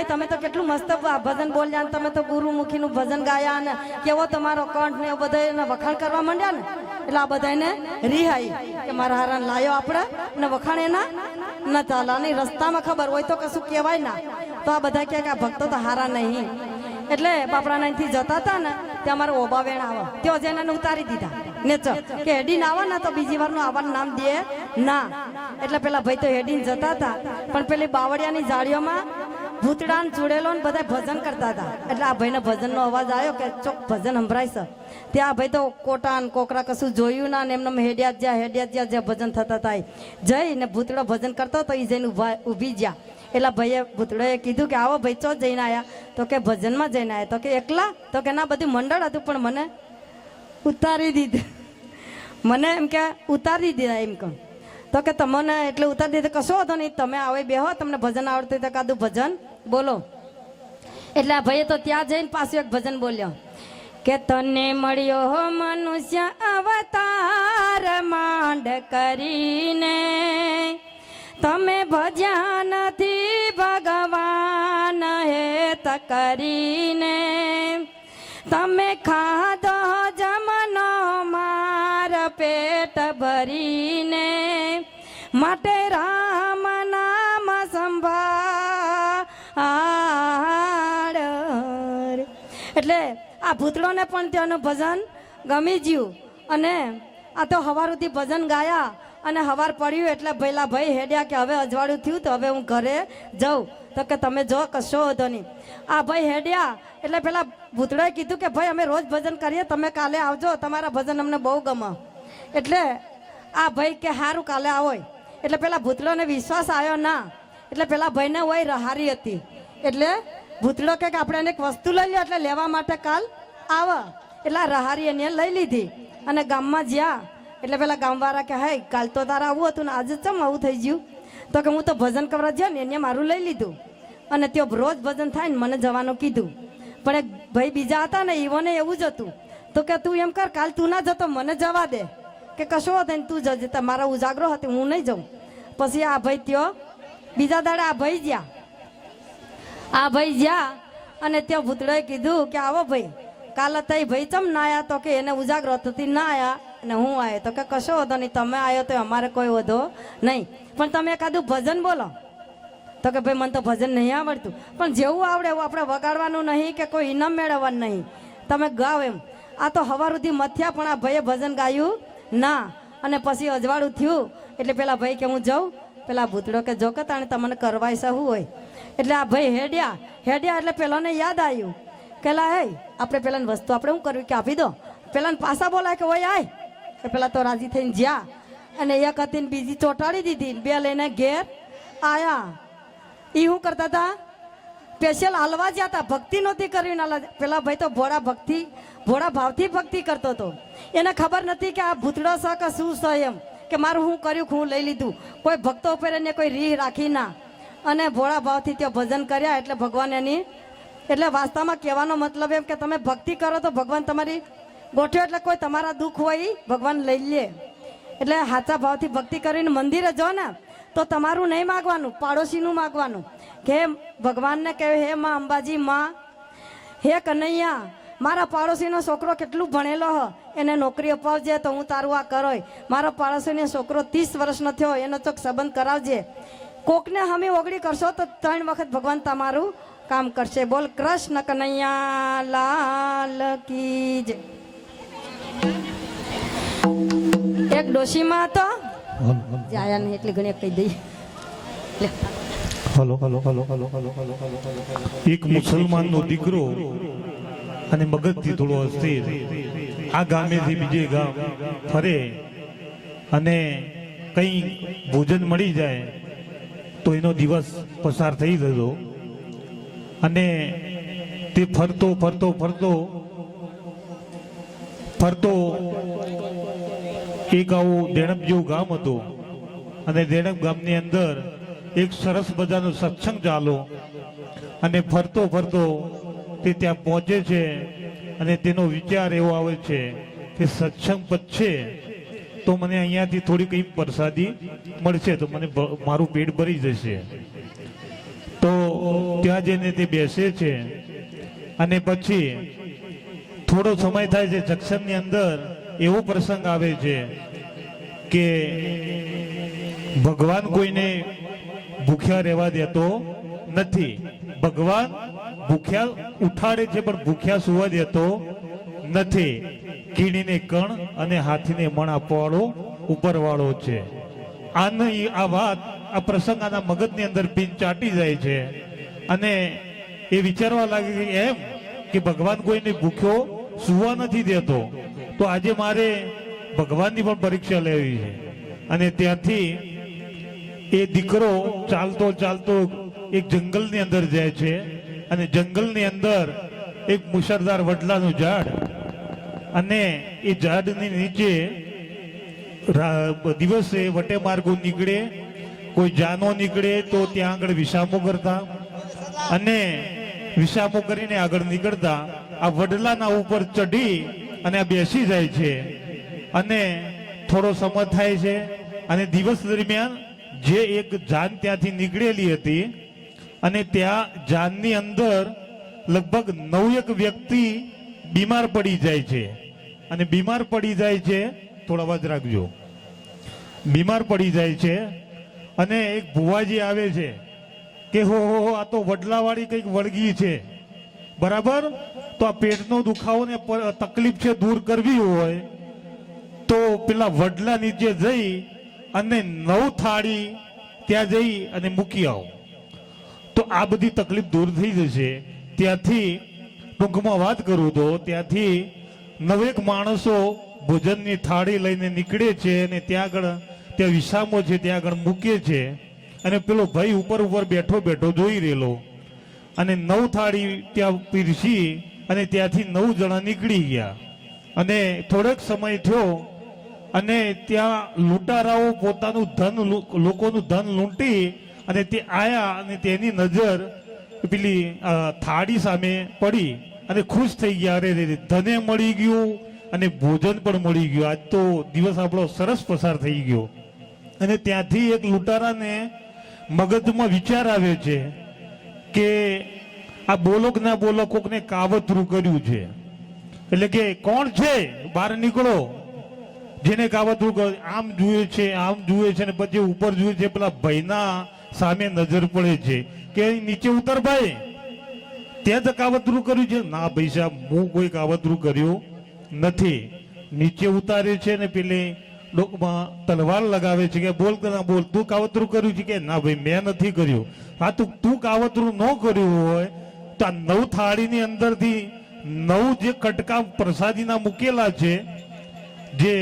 ભાઈ, તમે તો કેટલું મસ્ત ભજન બોલ્યા ને તમે તો ગુરુમુખીનું ભજન ગાયા ને. કેવો તમારો કંઠ ને બધા એને વખાણ કરવા માંડ્યા ને? એટલે આ બધાને રિહાઈ. કે મારા હારાને લાયો આપણે ને વખાણ એના ન ચાલે રસ્તામાં ખબર હોય તો કશું કહેવાય ના. તો આ બધા કે આ ભક્તો તો હારા નહીં. એટલે બાપડા નાથી જતા હતા ને, ત્યાં અમારે ઓબા વેણ આવે. તો જેને ઉતારી દીધા. નેચર કે હેડીન આવો ને તો બીજી વારનું આવવાનું નામ દે ના. એટલે પેલા ભાઈ તો હેડીન જતા હતા. પણ પેલી બાવળિયાની જાળીઓમાં ભૂતડા જોડેલો ને બધા ભજન કરતા હતા. એટલે આ ભાઈને ભજનનો અવાજ આવ્યો કે ચોક ભજન સંભળાય છે. ત્યાં ભાઈ તો કોટા ને કોકરા કશું જોયું ના ને એમને હેડિયા જ્યાં હેડિયા જ્યાં જ્યાં ભજન થતા થાય જઈને ભૂતડો ભજન કરતો તો એ જઈને ઊભા ઊભી ગયા. એટલે ભાઈએ ભૂતળોએ કીધું કે, આવો ભાઈ, ચો જઈને આવ્યા તો કે, ભજનમાં જઈને આવ્યા તો કે, એકલા? તો કે, ના, બધું મંડળ હતું, પણ મને ઉતારી દીધું. મને એમ કે, ઉતારી દીધા એમ કહું. તો કે, તમને એટલે ઉતારી દીધું. કશો હતો નહીં, તમે આવે બેહો, તમને ભજન આવડતું તો કાદું ભજન બોલો. એટલે આ ભાઈએ તો ત્યાં જઈને પાછું એક ભજન બોલ્યો. કે તને મળ્યો મનુષ્ય અવતાર માંડ કરીને. તમે ભજ્યા નથી ભગવાન હેત કરીને. તમે ખાધો જમનો માર પેટ ભરીને. માટે રામ એટલે આ ભૂતળોને પણ ત્યાંનું ભજન ગમી ગયું અને આ તો સવાર સુધી ભજન ગાયા અને હવાર પડ્યું એટલે ભઈલા ભાઈ હેડ્યા કે હવે અજવાળું થયું તો હવે હું ઘરે જાઉં. તો કે તમે જો કશો હતો નહીં. આ ભાઈ હેડ્યા એટલે પેલા ભૂતળાએ કીધું કે ભાઈ અમે રોજ ભજન કરીએ, તમે કાલે આવજો, તમારા ભજન અમને બહુ ગમે. એટલે આ ભાઈ કે સારું કાલે આવો. એટલે પેલા ભૂતળોને વિશ્વાસ આવ્યો ના. એટલે પેલા ભાઈને હોય રહારી હતી. એટલે ભૂતળો કે આપણે એક વસ્તુ લઈ લ્યો એટલે લેવા માટે કાલ આવ. એટલે રહારી એને લઈ લીધી. અને ગામમાં જ્યાં, એટલે પેલા ગામવાળા કે હાય કાલ તો તારે આવું હતું ને આજે ચમ આવું થઈ ગયું? તો કે, હું તો ભજન કરવા જ્યાં ને એને મારું લઈ લીધું. અને તેઓ રોજ ભજન થાય ને મને જવાનું કીધું. પણ એક ભાઈ બીજા હતા ને, ઈવોને એવું જ હતું. તો કે, તું એમ કર, કાલ તું ના જતો, મને જવા દે. કે, કશો હતો ને તું જજે મારા ઉજાગરો હતી, હું નહીં જાઉં. પછી આ ભાઈ ત્યો, બીજા દાડે આ ભાઈ જ્યાં આ ભાઈ જ્યાં અને ત્યાં ભૂતળાએ કીધું કે આવો ભાઈ, કાલે તઈ ભાઈ ચમ ના આયા? તો કે એને ઉજાગરો થતી ના આવ્યા અને હું આવ્યો તો કે કશો વધો નહીં, તમે આવ્યો તો અમારે કોઈ વધો નહીં. પણ તમે એકાદું ભજન બોલો. તો કે ભાઈ, મને તો ભજન નહીં આવડતું. પણ જેવું આવડે એવું આપણે વગાડવાનું નહીં કે કોઈ ઇનામ મેળવવાનું નહીં. તમે ગાવ એમ. આ તો હવાર સુધી મથ્યા પણ આ ભાઈએ ભજન ગાયું ના. અને પછી અજવાળું થયું. એટલે પેલા ભાઈ કે હું જાઉં? પેલા ભૂતડો કે જોકે તાણે તમને કરવાય સહુ હોય. એટલે આ ભાઈ હેડ્યા. હેડ્યા એટલે પેલાને યાદ આવ્યું. કેલા હે, આપણે પેલાને વસ્તુ આપણે શું કરવી કે આપી દો. પેલાને પાછા બોલાય કે ઓય આય. એ પેલા તો રાજી થઈને જ્યાં. અને એક હતી બીજી ચોંટાડી દીધી બે લઈને ઘેર આયા. એ શું કરતા હતા? સ્પેશિયલ હાલવા જ્યાં હતા. ભક્તિ નહોતી કરવી પેલા ભાઈ તો ભોળા ભક્તિ, ભોળા ભાવથી ભક્તિ કરતો હતો. એને ખબર નથી કે આ ભૂતડો છે કે શું છે એમ. કે મારું હું કર્યું હું લઈ લીધું? કોઈ ભક્તો ઉપર એને કોઈ રીહ રાખી ના. અને ભોળા ભાવથી ત્યાં ભજન કર્યા એટલે ભગવાન એની એટલે વાસ્તવમાં કહેવાનો મતલબ એમ કે તમે ભક્તિ કરો તો ભગવાન તમારી ગોઠ્યો એટલે કોઈ તમારા દુઃખ હોય ભગવાન લઈ લે. એટલે સાચા ભાવથી ભક્તિ કરીને મંદિરે જો ને, તો તમારું નહીં માગવાનું, પાડોશીનું માગવાનું. કે ભગવાનને કહ્યું હે માં અંબાજી, માં, હે કનૈયા મારા પાડોશીનો છોકરો કેટલું ભણેલો હ એને નોકરી અપાવજે તો હું તારું આ કરોય. મારો પાડોશીનો છોકરો ત્રીસ વર્ષનો થયો એનો તો સંબંધ કરાવજે. કોકને હમે ઓગળી કરશો તો ત્રણ વખત ભગવાન તમારું કામ કરશે. બોલ કૃષ્ણ કનૈયા લાલ કી જય. એક ડોશીમાં હતો. જાયા નહીં એટલે ઘણી કહી દઈએ. Hello hello hello hello hello hello. એક મુસલમાનનો દીકરો અને મગજથી થોડો અસ્થિર. આ ગામેથી બીજે ગામ ફરે અને કંઈ ભોજન મળી જાય, તો એનો દિવસ પસાર થઈ જતો. અને તે ફરતો ફરતો ફરતો ફરતો એક આવું દેણપ જેવું ગામ હતું. અને દેણપ ગામની અંદર એક સરસ મજાનો સત્સંગ ચાલો અને ફરતો ફરતો તે ત્યાં પહોંચે છે અને તેનો વિચાર એવો આવે છે કે સત્સંગ પતશે તો મને અહીંયાથી થોડી કંઈ પ્રસાદી મળશે, તો મને મારું પેટ ભરી જશે. તો ત્યાં જઈને તે બેસે છે અને પછી થોડો સમય થાય છે જંક્શનની અંદર એવો પ્રસંગ આવે છે કે ભગવાન કોઈને ભૂખ્યા રહેવા દેતો નથી. ભગવાન ભૂખ્યા ઉઠાડે છે, પણ ભૂખ્યા સુવા દેતો નથી. કીડીને કણ અને હાથીને મણ આપવાવાળો ઉપરવાળો છે. આની આ વાત, આ પ્રસંગ આના મગજની અંદર પિન ચાટી જાય છે. અને એ વિચારવા લાગે કે એમ કે ભગવાન કોઈને ભૂખ્યો સુવા નથી દેતો. તો આજે મારે ભગવાનની પણ પરીક્ષા લેવી છે. અને ત્યાંથી એ દીકરો ચાલતો ચાલતો એક જંગલની અંદર જાય છે. અને જંગલની અંદર એક મુશળધાર વડલાનું ઝાડ. અને એ ઝાડની નીચે દિવસે વટે માર્ગો નીકળે, કોઈ જાનો નીકળે તો ત્યાં આગળ વિસામો કરતા. અને વિસામો કરીને આગળ નીકળતા આ વડલાના ઉપર ચઢી અને બેસી જાય છે. અને થોડો સમય થાય છે અને દિવસ દરમિયાન જે એક જાન ત્યાંથી નીકળેલી હતી અને ત્યાં જાનની અંદર લગભગ નવ એક વ્યક્તિ બીમાર પડી જાય છે. અને બીમાર પડી જાય છે, થોડા અવાજ રાખજો. બીમાર પડી જાય છે અને એક ભુવાજી આવે છે કે હો હો આ તો વડલાવાળી કંઈક વળગી છે. બરાબર? તો આ પેટનો દુખાવો ને તકલીફ છે દૂર કરવી હોય તો પેલા વડલા નીચે જઈ અને નવ થાળી ત્યાં જઈ અને મૂકી આવો. તો આ બધી તકલીફ દૂર થઈ જશે. ત્યાંથી ટૂંકમાં વાત કરું તો ત્યાંથી નવેક માણસો ભોજનની થાળી લઈને નીકળે છે અને ત્યાં આગળ ત્યાં વિસામો છે, ત્યાં આગળ મૂકે છે. અને પેલો ભાઈ ઉપર ઉપર બેઠો બેઠો જોઈ રહેલો. અને નવ થાળી ત્યાં પીરસી અને ત્યાંથી નવ જણા નીકળી ગયા. અને થોડોક સમય થયો અને ત્યાં લૂંટારાઓ પોતાનું ધન લોકોનું ધન લૂંટી અને તે આયા અને તેની નજર પેલી થાળી સામે પડી અને ખુશ થઈ ગયા. અરે ધને મળી ગયું અને ભોજન પણ મળી ગયું. આજ તો દિવસ આપણો સરસ પસાર થઈ ગયો. અને ત્યાંથી એક લૂંટારાને મગજમાં વિચાર આવે છે કે આ બોલોક ના બોલો કોકને કાવતરું કર્યું છે. એટલે કે કોણ છે? બહાર નીકળો. જેને કાવતરું આમ જુએ છે, આમ જુએ છે ને પછી ઉપર જુએ છે, પેલા ભાઈના સામે નજર પડે છે. કે નીચે ઉતર ભાઈ. ત્યાં જ કાવતરું કર્યું છે. ના ભાઈ સાહેબ, હું કોઈ કાવતરું કર્યું નથી. નીચે ઉતારે છે ને પેલી ડોકમાં તલવાર લગાવે છે કે બોલ ના બોલ, તું કાવતરું કર્યું છે કે? ના ભાઈ, મેં નથી કર્યું. હા, તું તું કાવતરું ન કર્યું હોય, તો આ નવ થાળીની અંદરથી નવ જે કટકા પ્રસાદીના મૂકેલા છે જે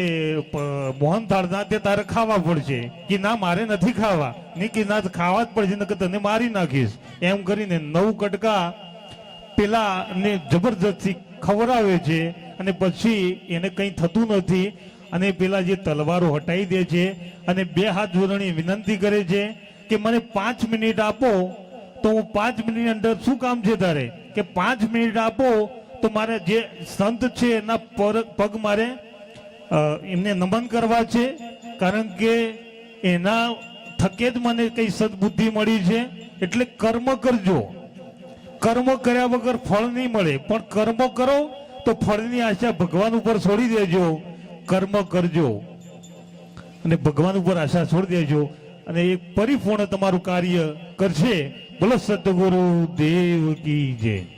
મોહન મોહનથાળના તે તારે ખાવા પડશે. કે ના, મારે નથી ખાવા. નહીં કે ના, ખાવા જ પડશે કે તને મારી નાખીશ. એમ કરીને નવ કટકા પેલા ને જબરજસ્તી ખવડાવે છે અને પછી એને કંઈ થતું નથી. અને પેલા જે તલવારો હટાવી દે છે અને બે હાથ જોડણી વિનંતી કરે છે કે મને પાંચ મિનિટ આપો, તો હું પાંચ મિનિટ અંદર શું કામ છે તારે? કે પાંચ મિનિટ આપો, તો મારે જે સંત છે એના પગ મારે એમને નમન કરવા છે, કારણ કે એના થકે જ મને કઈ સદબુદ્ધિ મળી છે. એટલે કર્મ કરજો. કર્મ કર્યા વગર ફળ નહીં મળે. પણ કર્મ કરો તો ફળની આશા ભગવાન ઉપર છોડી દેજો. કર્મ કરજો. અને ભગવાન ઉપર આશા છોડી દેજો. અને એ પરિપૂર્ણ તમારું કાર્ય કરશે. બોલો સદગુરુ દેવ કી જય.